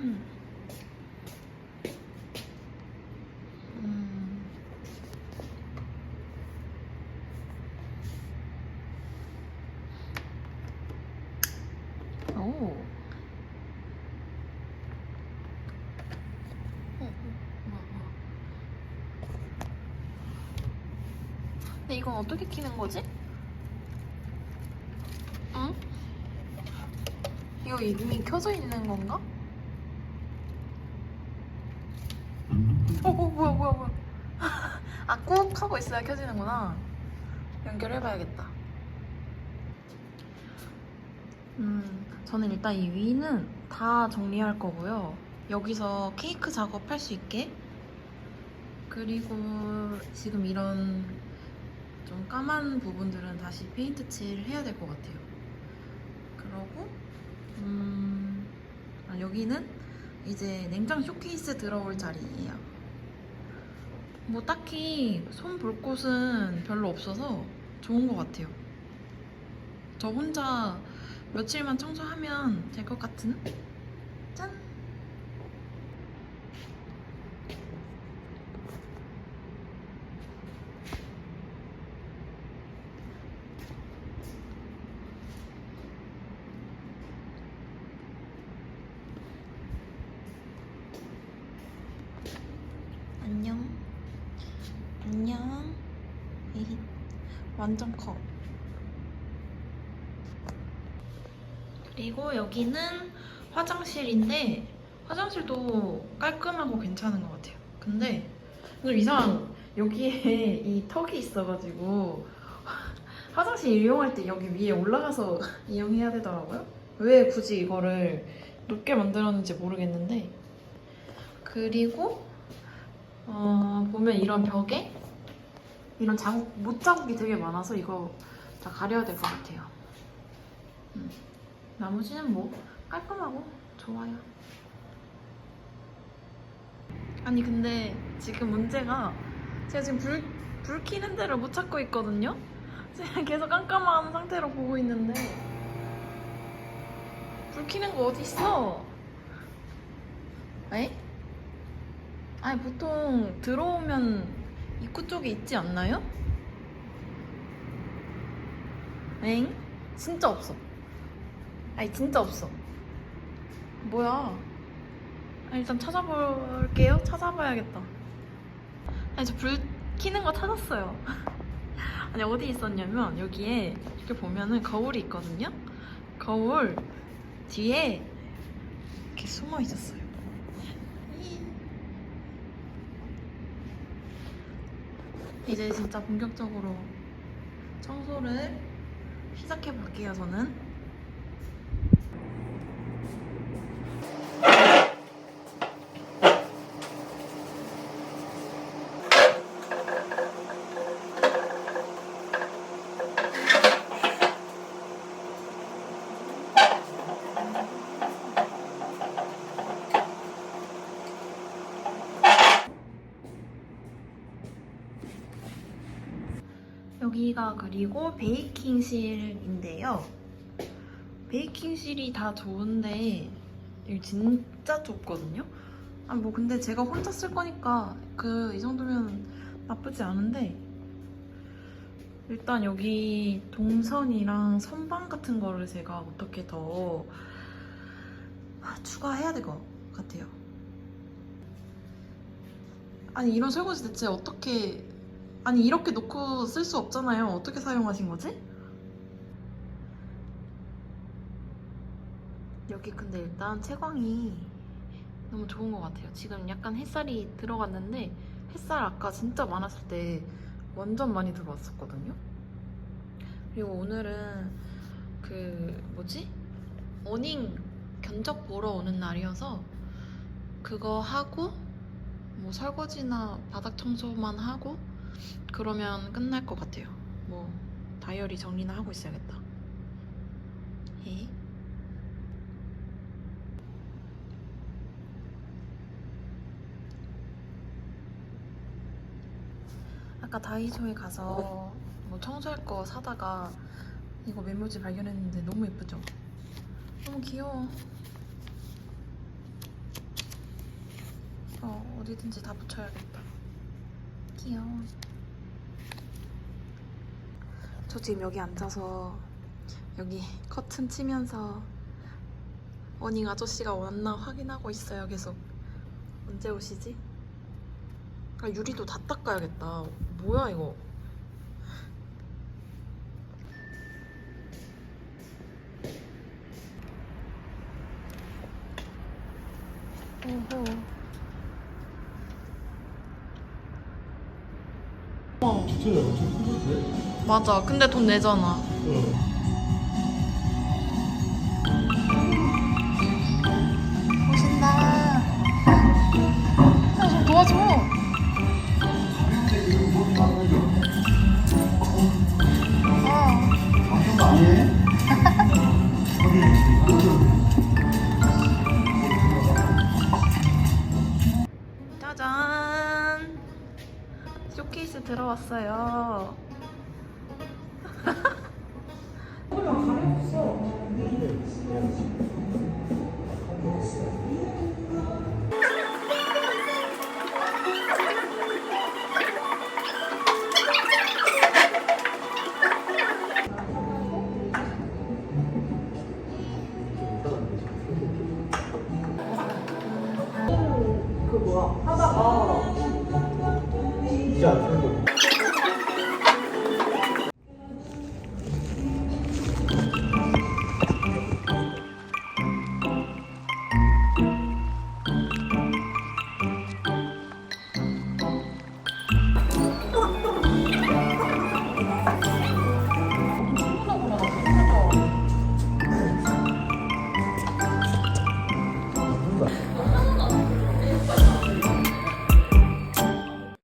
음. 근데 이건 어떻게 키는 거지? 응? 이거 이미 켜져 있는 건가? 어, 어 뭐야 뭐야 뭐야. 아꾹 하고 있어야 켜지는구나. 연결해봐야겠다. 음 저는 일단 이 위는 다 정리할 거고요. 여기서 케이크 작업할 수 있게. 그리고 지금 이런 좀 까만 부분들은 다시 페인트 칠 해야 될 것 같아요. 그러고 음 아, 여기는 이제 냉장 쇼케이스 들어올 자리예요. 뭐 딱히 손 볼 곳은 별로 없어서 좋은 것 같아요. 저 혼자 며칠만 청소하면 될 것 같은? 완전 커. 그리고 여기는 화장실인데 화장실도 깔끔하고 괜찮은 것 같아요. 근데 오늘 이상 여기에 이 턱이 있어가지고 화장실 이용할 때 여기 위에 올라가서 이용해야 되더라고요. 왜 굳이 이거를 높게 만들었는지 모르겠는데 그리고 어, 보면 이런 벽에 이런 자국, 못 자국이 되게 많아서 이거 다 가려야 될 것 같아요. 음. 나머지는 뭐 깔끔하고 좋아요. 아니 근데 지금 문제가 제가 지금 불, 불 켜는 데를 못 찾고 있거든요? 제가 계속 깜깜한 상태로 보고 있는데 불 켜는 거 어디 있어? 에? 아니 보통 들어오면 입구 쪽에 있지 않나요? 엥? 진짜 없어. 아니 진짜 없어. 뭐야? 아, 일단 찾아볼게요. 찾아봐야겠다. 아니 저 불 켜는 거 찾았어요. 아니 어디 있었냐면 여기에 이렇게 보면은 거울이 있거든요. 거울 뒤에 이렇게 숨어 있었어요. 이제 진짜 본격적으로 청소를 시작해 볼게요, 저는. 여기가 그리고 베이킹실인데요. 베이킹실이 다 좋은데 여기 진짜 좁거든요. 아 뭐 근데 제가 혼자 쓸 거니까 그 이 정도면 나쁘지 않은데 일단 여기 동선이랑 선반 같은 거를 제가 어떻게 더 아, 추가해야 될 것 같아요. 아니 이런 설거지 대체 어떻게 아니 이렇게 놓고 쓸 수 없잖아요. 어떻게 사용하신 거지? 여기 근데 일단 채광이 너무 좋은 것 같아요. 지금 약간 햇살이 들어갔는데 햇살 아까 진짜 많았을 때 완전 많이 들어왔었거든요. 그리고 오늘은 그 뭐지? 어닝 견적 보러 오는 날이어서 그거 하고 뭐 설거지나 바닥 청소만 하고 그러면 끝날 것 같아요. 뭐 다이어리 정리나 하고 있어야겠다. 예. 아까 다이소에 가서 뭐 청소할 거 사다가 이거 메모지 발견했는데 너무 예쁘죠? 너무 귀여워. 어디든지 다 붙여야겠다. 귀여워. 저 지금 여기 앉아서 여기 커튼 치면서 어닝 아저씨가 왔나 확인하고 있어요. 계속 언제 오시지? 아, 유리도 다 닦아야겠다. 뭐야 이거? 오호. 어, 진짜 엄청 큰데? 맞아. 근데 돈 내잖아. 오신다. 야, 좀 도와줘. 왔어요.